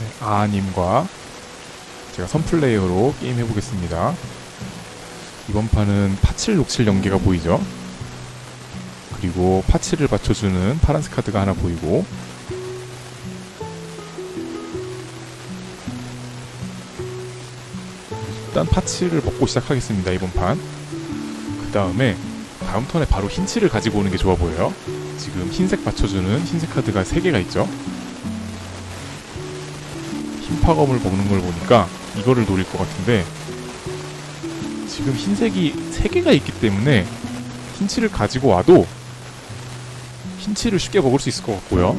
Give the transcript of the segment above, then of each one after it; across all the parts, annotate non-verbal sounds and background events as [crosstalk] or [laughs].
네, 아님과 제가 선플레이어로 게임 해보겠습니다. 이번 판은 파칠 녹칠 연계가 보이죠? 그리고 파치를 받쳐주는 파란색 카드가 하나 보이고 일단 파치를 먹고 시작하겠습니다 이번 판. 그 다음에 다음 턴에 바로 흰치를 가지고 오는 게 좋아 보여요. 지금 흰색 받쳐주는 흰색 카드가 3개가 있죠. 흰파검을 먹는 걸 보니까 이거를 노릴 것 같은데 지금 흰색이 3개가 있기 때문에 흰치를 가지고 와도 흰치를 쉽게 먹을 수 있을 것 같고요.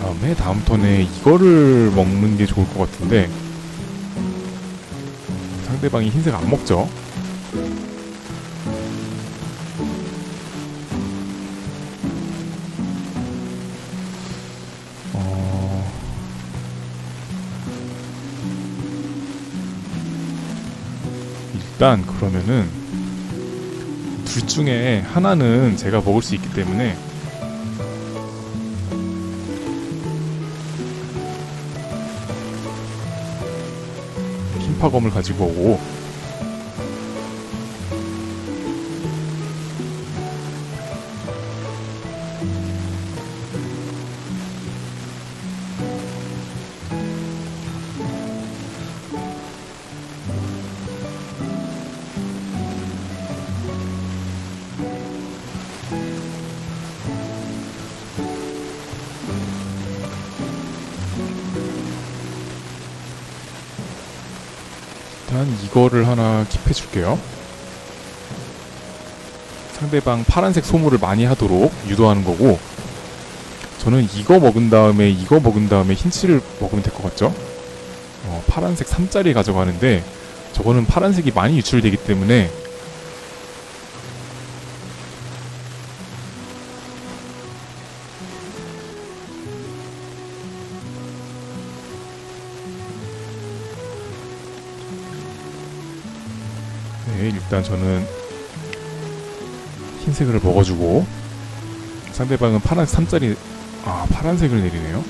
다음에 다음 턴에 이거를 먹는 게 좋을 것 같은데 상대방이 흰색 안 먹죠. 일단 그러면은 둘 중에 하나는 제가 먹을 수 있기 때문에 흰파검을 가지고 오고 일단 이거를 하나 킵해 줄게요. 상대방 파란색 소모를 많이 하도록 유도하는 거고 저는 이거 먹은 다음에 이거 먹은 다음에 흰치를 먹으면 될 것 같죠? 어, 파란색 3짜리 가져가는데 저거는 파란색이 많이 유출되기 때문에 네, 일단 저는 흰색을 먹어주고 상대방은 파란색 3짜리 아 파란색을 내리네요.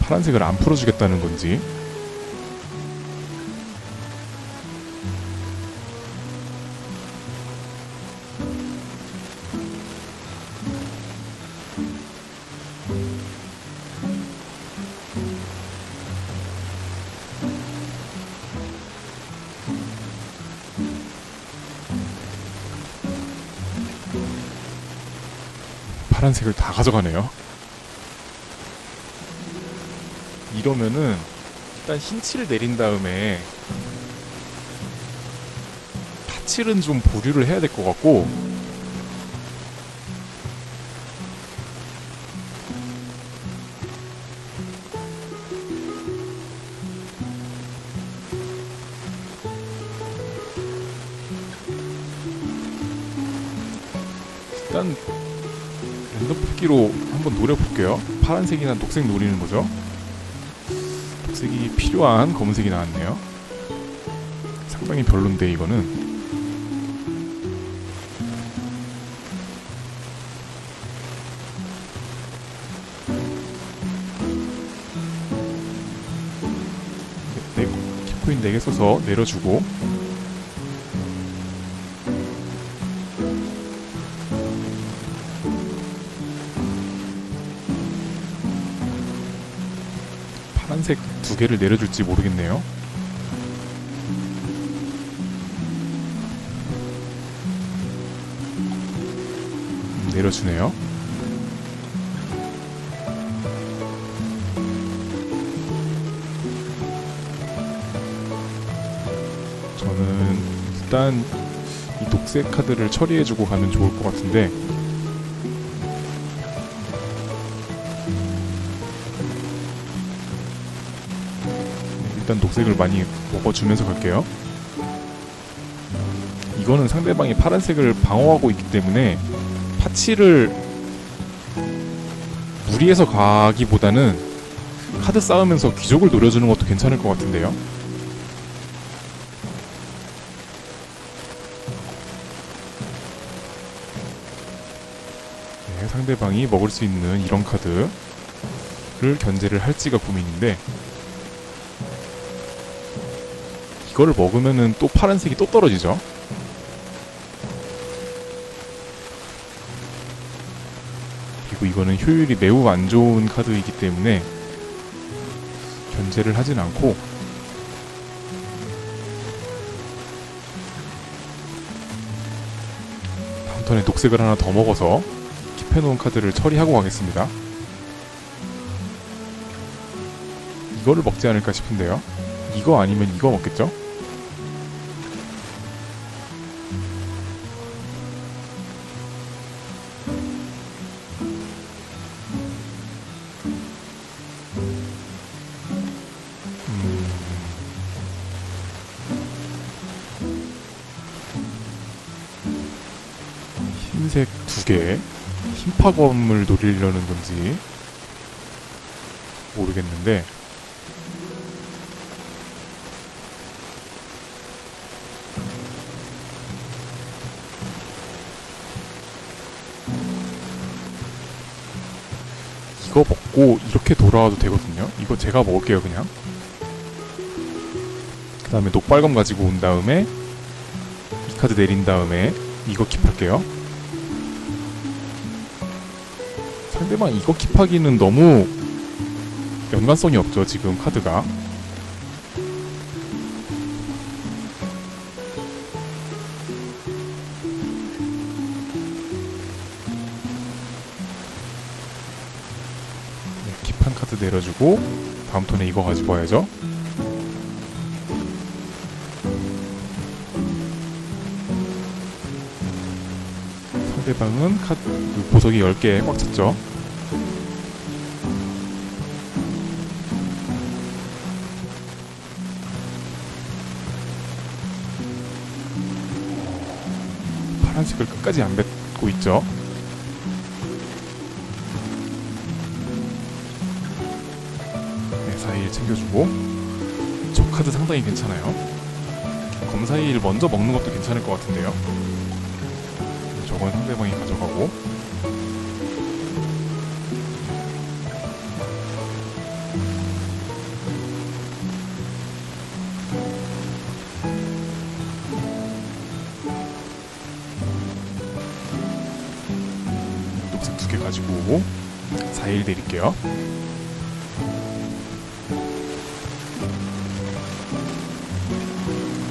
파란색을 안 풀어주겠다는 건지 파란색을 다 가져가네요. 이러면은 일단 흰칠을 내린 다음에 파칠은 좀 보류를 해야 될 것 같고 일단 랜덤 뽑기로 한번 노려볼게요. 파란색이나 녹색 노리는 거죠. 녹색이 필요한 검은색이 나왔네요. 상당히 별론데 이거는. 키코인 4개 써서 내려주고 두 개를 내려줄지 모르겠네요. 음, 내려주네요. 저는 일단 이 녹색 카드를 처리해주고 가면 좋을 것 같은데 일단 녹색을 많이 먹어주면서 갈게요. 이거는 상대방이 파란색을 방어하고 있기 때문에 파치를 무리해서 가기보다는 카드 싸우면서 귀족을 노려주는 것도 괜찮을 것 같은데요. 네, 상대방이 먹을 수 있는 이런 카드 견제를 할지가 고민인데 이거를 먹으면은 또 파란색이 또 떨어지죠. 그리고 이거는 효율이 매우 안 좋은 카드이기 때문에 견제를 하진 않고 다음 턴에 녹색을 하나 더 먹어서 킵해놓은 카드를 처리하고 가겠습니다. 이거를 먹지 않을까 싶은데요. 이거 아니면 이거 먹겠죠? 흰색 두 개, 흰파검을 노리려는 건지 모르겠는데 이거 먹고 이렇게 돌아와도 되거든요. 이거 제가 먹을게요, 그냥. 그 다음에 녹발검 가지고 온 다음에 이 카드 내린 다음에 이거 킵할게요. 상대방 이거 킵하기는 너무 연관성이 없죠, 지금 카드가. 네, 킵한 카드 내려주고 다음 턴에 이거 가지고 와야죠. 상대방은 카드 그 보석이 10개 꽉 찼죠. 파란색을 끝까지 안 뱉고 있죠. 네, 사일 챙겨주고 저 카드 상당히 괜찮아요. 검사일 먼저 먹는 것도 괜찮을 것 같은데요. 저건 상대방이 두개 가지고 오고 4일 드릴게요.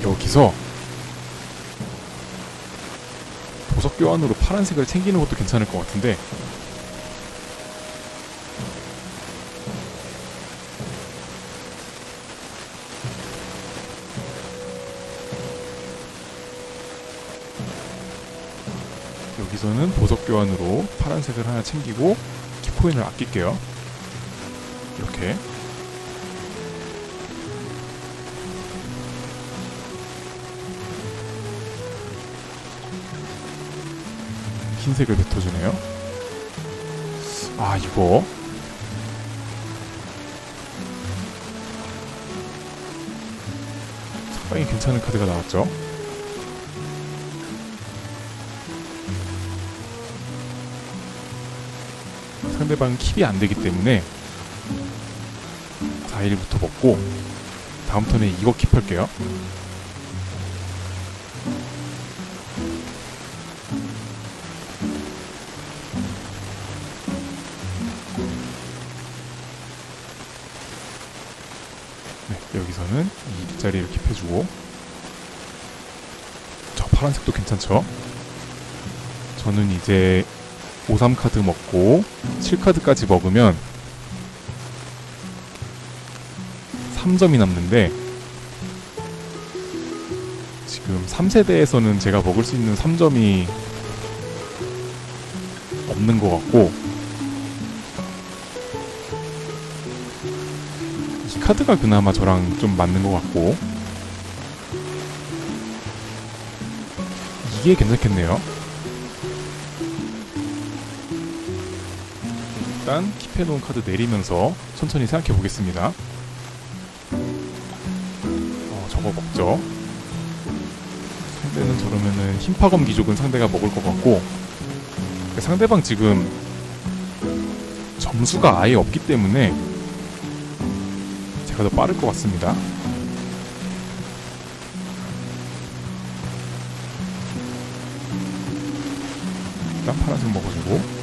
여기서 보석 교환으로 파란색을 챙기는 것도 괜찮을 것 같은데 여기서는 보석 교환으로 파란색을 하나 챙기고 키코인을 아낄게요. 이렇게 흰색을 뱉어주네요. 아 이거 상당히 괜찮은 카드가 나왔죠. 상대방 킵이 안 되기 때문에 4일부터 먹고 다음 턴에 이거 킵할게요. 네, 여기서는 이 뒷자리를 킵해주고 저 파란색도 괜찮죠? 저는 이제 53카드 먹고 7카드까지 먹으면 3점이 남는데 지금 3세대에서는 제가 먹을 수 있는 3점이 없는 것 같고 이 카드가 그나마 저랑 좀 맞는 것 같고 이게 괜찮겠네요. 일단 킵해놓은 카드 내리면서 천천히 생각해 보겠습니다. 어, 저거 먹죠. 상대는 저러면은 흰파검 기족은 상대가 먹을 것 같고 상대방 지금 점수가 아예 없기 때문에 제가 더 빠를 것 같습니다. 일단 파란색 먹어주고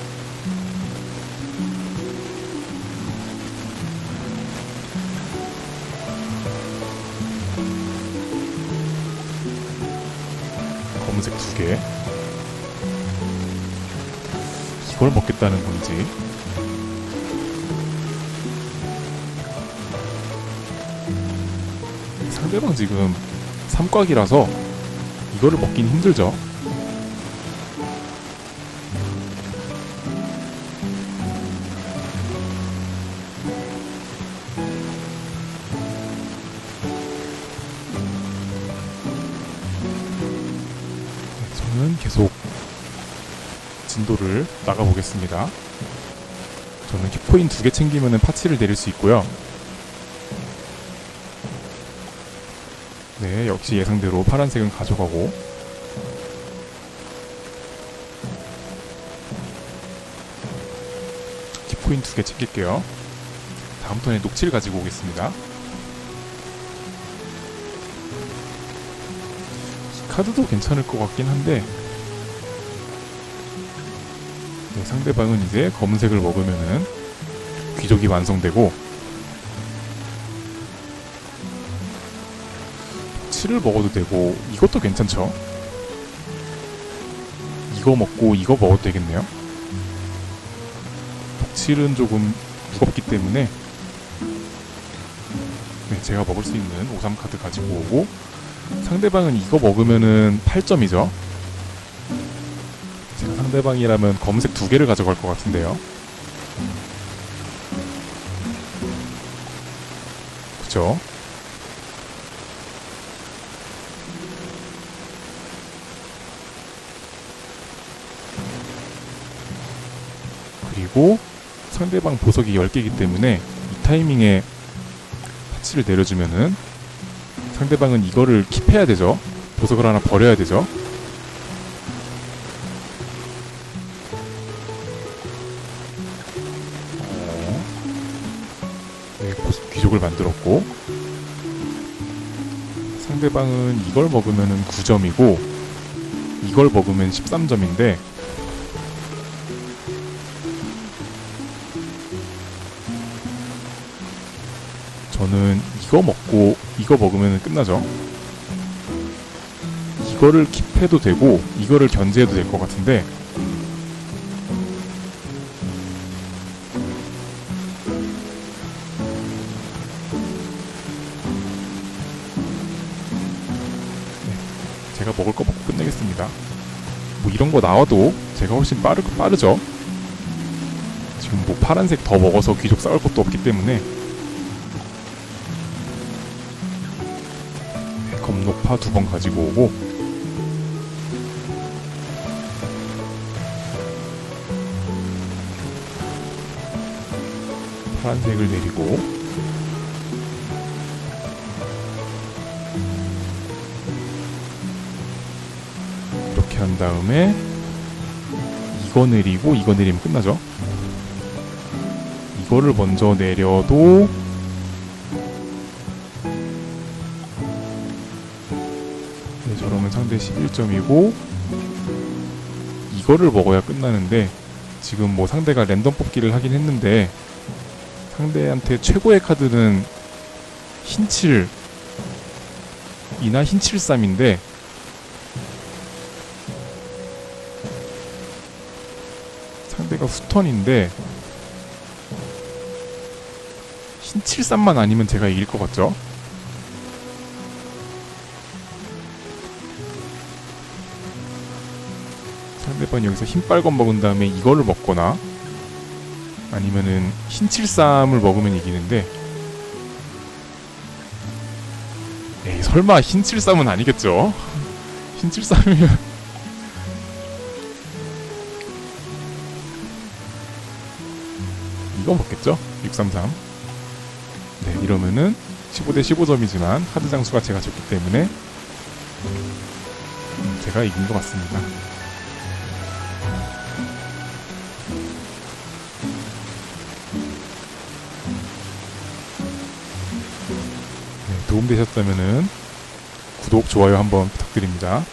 개. 이걸 먹겠다는 건지. 상대방 지금 삼각이라서 이거를 먹긴 힘들죠. 진도를 나가보겠습니다. 저는 킥포인 두 개 챙기면 파츠를 내릴 수 있고요. 네, 역시 예상대로 파란색은 가져가고 킥포인 두 개 챙길게요. 다음 턴에 녹칠 가지고 오겠습니다. 이 카드도 괜찮을 것 같긴 한데 상대방은 이제 검은색을 먹으면은 귀족이 완성되고 7을 먹어도 되고 이것도 괜찮죠? 이거 먹고 이거 먹어도 되겠네요? 독칠은 조금 무겁기 때문에 네, 제가 먹을 수 있는 5, 3카드 가지고 오고 상대방은 이거 먹으면은 8점이죠? 제가 상대방이라면 검은색 두 개를 가져갈 것 같은데요. 그죠? 그리고 상대방 보석이 10개이기 때문에 이 타이밍에 파치를 내려주면은 상대방은 이거를 킵해야 되죠. 보석을 하나 버려야 되죠. 귀족을 만들었고 상대방은 이걸 먹으면은 9점이고 이걸 먹으면 13점인데 저는 이거 먹고 이거 먹으면 끝나죠. 이거를 킵해도 되고 이거를 견제해도 될 것 같은데 거 나와도 제가 훨씬 빠르, 빠르죠. 지금 뭐 파란색 더 먹어서 귀족 싸울 것도 없기 때문에. 네, 검록파 두 번 가지고 오고. 파란색을 내리고 다음에 이거 내리고 이거 내리면 끝나죠. 이거를 먼저 내려도 네, 저러면 상대 11점이고 이거를 먹어야 끝나는데 지금 뭐 상대가 랜덤 뽑기를 하긴 했는데 상대한테 최고의 카드는 흰7 이나 흰73인데 흰 73만 아니면 제가 이길 것 같죠? 상대방 여기서 흰 빨간 먹은 다음에 이거를 먹거나 아니면은 흰 73을 먹으면 이기는데 에이 설마 흰 73은 아니겠죠? [laughs] 흰 73이면 이거 먹겠죠? 633. 네, 이러면은 15대 15점이지만 카드 장수가 제가 졌기 때문에 음, 제가 이긴 것 같습니다. 네, 도움되셨다면은 구독, 좋아요 한번 부탁드립니다.